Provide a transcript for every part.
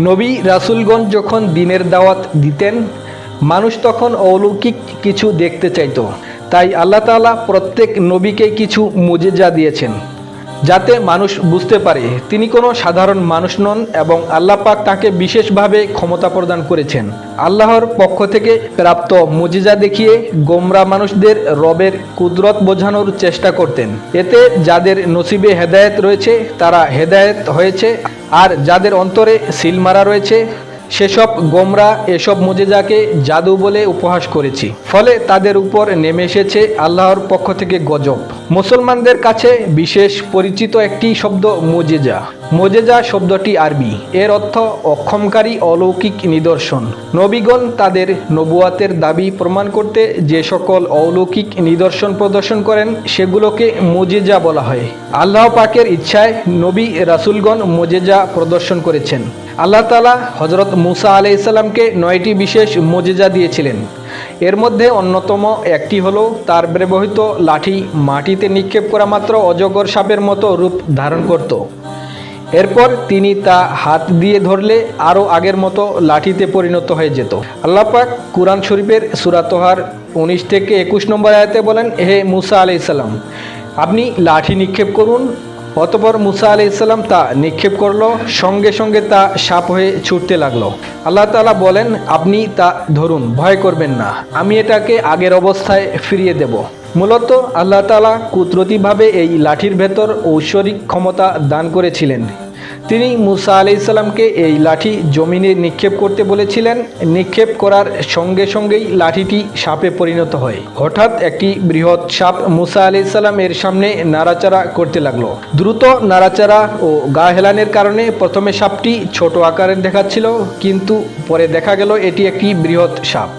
নবী রাসুলগঞ্জ যখন দিনের দাওয়াত দিতেন, মানুষ তখন অলৌকিক কিছু দেখতে চাইত। তাই আল্লাহ তালা প্রত্যেক নবীকে কিছু মুজেজা দিয়েছেন। যাতে মানুষ বুঝতে পারে, তিনি কোনো সাধারণ মানুষ নন এবং আল্লাহ পাক তাকে বিশেষভাবে ক্ষমতা প্রদান করেছেন। আল্লাহর পক্ষ থেকে প্রাপ্ত মুজিজা দেখিয়ে গোমরা মানুষদের রবের কুদরত বোঝানোর চেষ্টা করতেন। এতে যাদের নসিবে হেদায়েত রয়েছে, তারা হেদায়েত হয়েছে, আর যাদের অন্তরে সিল মারা রয়েছে সেসব গোমরা, এসব মোজেজাকে জাদু বলে উপহাস করেছি। ফলে তাদের উপর নেমে এসেছে আল্লাহর পক্ষ থেকে গজব। মুসলমানদের কাছে বিশেষ পরিচিত একটি শব্দ মুজেজা। মোজেজা শব্দটি আরবি। এর অর্থ অক্ষমকারী অলৌকিক নিদর্শন। নবীগণ তাদের নবুয়াতের দাবি প্রমাণ করতে যে সকল অলৌকিক নিদর্শন প্রদর্শন করেন, সেগুলোকে মোজেজা বলা হয়। আল্লাহ পাকের ইচ্ছায় নবী রাসুলগণ মোজেজা প্রদর্শন করেছেন। আল্লাহ তালা হজরত মুসা আলাইসাল্লামকে নয়টি বিশেষ মোজেজা দিয়েছিলেন। এর মধ্যে অন্যতম একটি হলো তার ব্যবহৃত লাঠি মাটিতে নিক্ষেপ করা মাত্র অজগর সাপের মতো রূপ ধারণ করত। এরপর তিনি তা হাত দিয়ে ধরলে আরও আগের মতো লাঠিতে পরিণত হয়ে যেত। আল্লাপাক কুরআন শরীফের সুরাতহার উনিশ থেকে একুশ নম্বর আয়াতে বলেন, হে মুসা আলাইসাল্লাম আপনি লাঠি নিক্ষেপ করুন, অতপর মুসা আলি ইসলাম তা নিক্ষেপ করল, সঙ্গে সঙ্গে তা সাপ হয়ে ছুটতে লাগল। আল্লাহ তালা বলেন, আপনি তা ধরুন, ভয় করবেন না, আমি এটাকে আগের অবস্থায় ফিরিয়ে দেব। মূলত আল্লাহ তালা কুদরতিভাবে এই লাঠির ভেতর ঐশ্বরিক ক্ষমতা দান করেছিলেন। তিনি মুসা আলি ইসলামকে এই লাঠি জমিনে নিক্ষেপ করতে বলেছিলেন। নিক্ষেপ করার সঙ্গে সঙ্গেই লাঠিটি সাপে পরিণত হয়। হঠাৎ একটি বৃহৎ সাপ মুসা আলি ইসলাম এর সামনে নাড়াচাড়া করতে লাগল। দ্রুত নাড়াচাড়া ও গা হেলানের কারণে প্রথমে সাপটি ছোট আকারের দেখাচ্ছিল, কিন্তু পরে দেখা গেল এটি একটি বৃহৎ সাপ।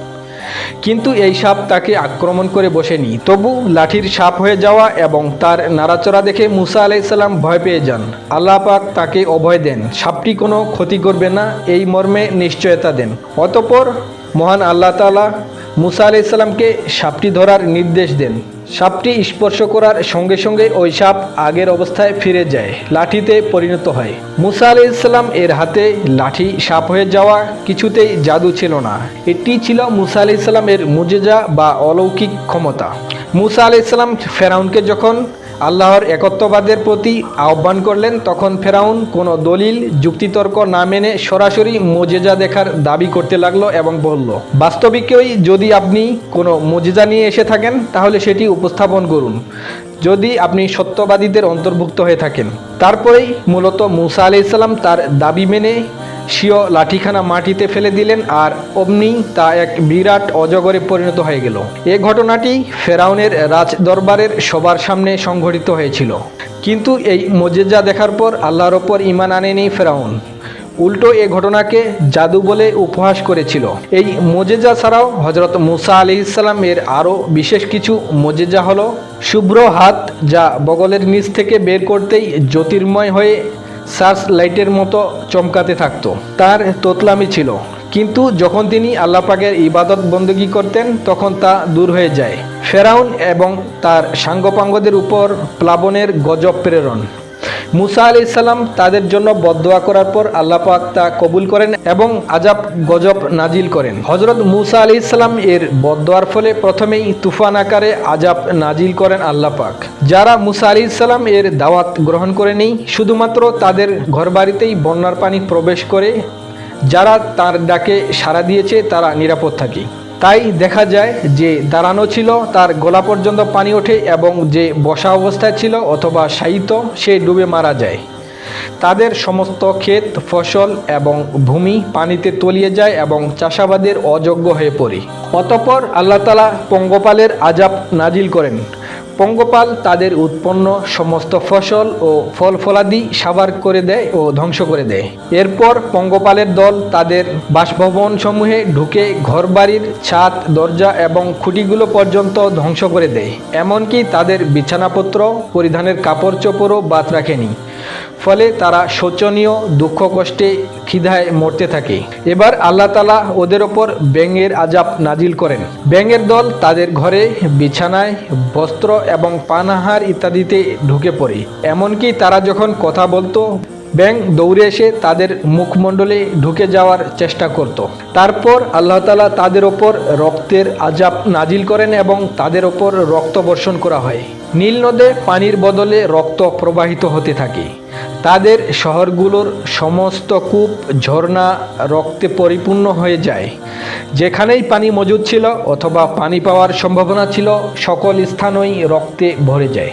কিন্তু এই সাপ তাকে আক্রমণ করে বসেনি। তবু লাঠির সাপ হয়ে যাওয়া এবং তার নাড়াচড়া দেখে মুসা আলাইসাল্লাম ভয় পেয়ে যান। আল্লাহ পাক তাকে অভয় দেন। সাপটি কোনো ক্ষতি করবে না, এই মর্মে নিশ্চয়তা দেন। অতপর মহান আল্লাহ তালা মুসা আলাইসাল্লামকে সাপটি ধরার নির্দেশ দেন। সাপটি স্পর্শ করার সঙ্গে সঙ্গে ওই সাপ আগের অবস্থায় ফিরে যায়, লাঠিতে পরিণত হয়। মুসা আলি ইসলাম এর হাতে লাঠি, সাপ হয়ে যাওয়া কিছুতেই জাদু ছিল না। এটি ছিল মুসা আলি ইসলামের মুজেজা বা অলৌকিক ক্ষমতা। মুসা আলি ইসলাম ফেরাউনকে যখন আল্লাহর একত্ববাদের প্রতি আহ্বান করলেন, তখন ফেরাউন কোনো দলিল, যুক্তিতর্ক না মেনে সরাসরি মোজেজা দেখার দাবি করতে লাগল এবং বলল, বাস্তবিকই যদি আপনি কোনো মোজেজা নিয়ে এসে থাকেন, তাহলে সেটি উপস্থাপন করুন। যদি আপনি সত্যবাদীদের অন্তর্ভুক্ত হয়ে থাকেন। তারপরেই মূলত মুসা আলি ইসলাম তার দাবি মেনে স্বীয় লাঠিখানা মাটিতে ফেলে দিলেন আর অমনি তা এক বিরাট অজগরে পরিণত হয়ে গেল। এ ঘটনাটি ফেরাউনের রাজ দরবারের সবার সামনে সংঘটিত হয়েছিল। কিন্তু এই মজেজা দেখার পর আল্লাহর ওপর ইমান আনেনি ফেরাউন। উল্টো এ ঘটনাকে জাদু বলে উপহাস করেছিল। এই মোজেজা ছাড়াও হজরত মুসা আলি ইসলাম এর আরও বিশেষ কিছু মোজেজা হলো, শুভ্র হাত যা বগলের নিচ থেকে বের করতেই জ্যোতির্ময় হয়ে সার্চ লাইটের মতো চমকাতে থাকত। তার তোতলামি ছিল। কিন্তু যখন তিনি আল্লাপাকের ইবাদত বন্দুকি করতেন, তখন তা দূর হয়ে যায়। ফেরাউন এবং তার সাঙ্গপাঙ্গদের উপর প্লাবনের গজব প্রেরণ। মুসা আলি ইসাল্লাম তাদের জন্য বদোয়া করার পর আল্লাহ পাক তা কবুল করেন এবং আজাব গজব নাজিল করেন। হজরত মুসা আলি ইসলাম এর বদোয়ার ফলে প্রথমেই তুফান আকারে আজাব নাজিল করেন আল্লাহ পাক। যারা মুসা আলি ইসলাম এর দাওয়াত গ্রহণ করেনি, শুধুমাত্র তাদের ঘরবাড়িতেই বন্যার পানি প্রবেশ করে, যারা তার ডাকে সাড়া দিয়েছে তারা নিরাপদ থাকে। তাই দেখা যায় যে দাঁড়ানো ছিল, তার গলা পর্যন্ত পানি ওঠে এবং যে বসা অবস্থায় ছিল অথবা শায়িত, সে ডুবে মারা যায়। তাদের সমস্ত ক্ষেত, ফসল এবং ভূমি পানিতে তলিয়ে যায় এবং চাষাবাদের অযোগ্য হয়ে পড়ে। অতপর আল্লাহতালা পঙ্গপালের আজাব নাজিল করেন। পঙ্গপাল তাদের উৎপন্ন সমস্ত ফসল ও ফল ফলাদি সাবার করে দেয় ও ধ্বংস করে দেয়। এরপর পঙ্গপালের দল তাদের বাসভবন সমূহে ঢুকে ঘরবাড়ির ছাদ, দরজা এবং খুঁটিগুলো পর্যন্ত ধ্বংস করে দেয়। এমনকি তাদের বিছানাপত্র, পরিধানের কাপড় চোপড়ও বাদ রাখেনি। ফলে তারা শোচনীয় দুঃখ কষ্টে খিদায় মরতে থাকে। এবার আল্লাহ তালা ওদের ওপর ব্যাঙের আজাব নাজিল করেন। ব্যাঙের দল তাদের ঘরে বিছানায় বস্ত্র এবং পানাহার ইত্যাদিতে ঢুকে পড়ে। এমনকি তারা যখন কথা বলতো ব্যাং দৌড়ে এসে তাদের মুখমণ্ডলে ঢুকে যাওয়ার চেষ্টা করত। তারপর আল্লাহ তালা তাদের ওপর রক্তের আজাব নাজিল করেন এবং তাদের ওপর রক্ত বর্ষণ করা হয়। নীল নদে পানির বদলে রক্ত প্রবাহিত হতে থাকে। তাদের শহরগুলোর সমস্ত কূপ ঝর্ণা রক্তে পরিপূর্ণ হয়ে যায়। যেখানেই পানি মজুদ ছিল অথবা পানি পাওয়ার সম্ভাবনা ছিল, সকল স্থানই রক্তে ভরে যায়।